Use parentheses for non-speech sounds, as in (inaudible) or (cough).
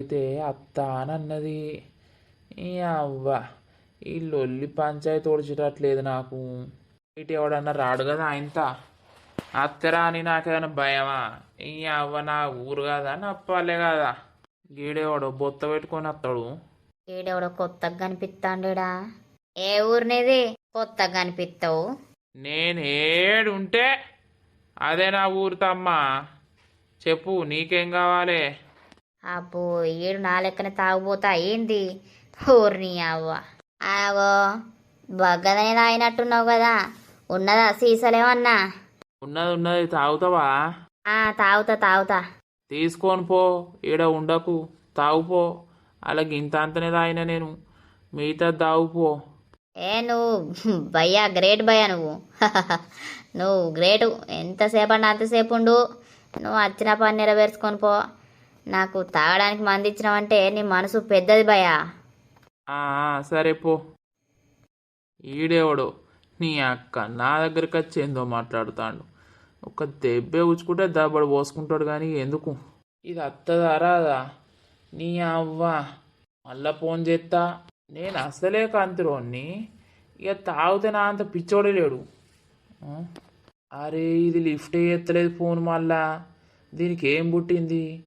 అయితే అత్త అని అన్నది. ఈ అవ్వ ఈ లొల్లి పంచాయతీ ఒడిచేటట్లేదు నాకు. ఇటు ఎవడన్నా రాడు కదా ఆయనత. అత్తరా అని నాకేమైనా భయమా? ఈ అవ్వ నా ఊరు కదా నా పల్లె కదా. గీడేవాడు బొత్త పెట్టుకొని వస్తాడు ఈడెవడో కొత్తగా కనిపిస్తాండుడా ఏ ఊరినేది కొత్తగా కనిపిస్తావు నేను ఏడుంటే అదే నా ఊరు తమ్మా చెప్పు నీకేం కావాలి? అబ్బో ఈడు నా లెక్కన తాగుపోతా ఏంది? ఊరిని అవ్వ. ఆగో బగ్గదనే తాగినట్టున్నావు కదా. ఉన్నదా సీసలేమన్నా ఉన్నది ఉన్నది. తాగుతావా? ఆ తాగుతా తాగుతా. తీసుకొని పో. ఈడ ఉండకు. తాగుపో అలాగే ఇంత అంతనే తాగిన నేను. మిగతా తాగుపో ఏ నువ్వు భయ్యా గ్రేట్ భయ్యా నువ్వు. (laughs) నువ్వు గ్రేటు. ఎంతసేపు అంటే అంతసేపు ఉండు. నువ్వు వచ్చిన పని నెరవేర్చుకొని పో. నాకు తాగడానికి మంది నీ మనసు పెద్దది భయా సరే పో. ఈడేవాడు నీ అక్క నా దగ్గరికి వచ్చి ఏందో మాట్లాడుతాడు. ఒక దెబ్బే ఉచ్చుకుంటే దబ్బడు పోసుకుంటాడు కానీ ఎందుకు? ఇది అత్తదారాదా నీ అవ్వ మళ్ళా ఫోన్ చేస్తా నేను అసలే కాంతిరోని ఇక తాగితే నా అంత పిచ్చోడే లేడు. అరే ఇది లిఫ్ట్ ఎత్తలేదు ఫోన్ మళ్ళా. దీనికి ఏం పుట్టింది?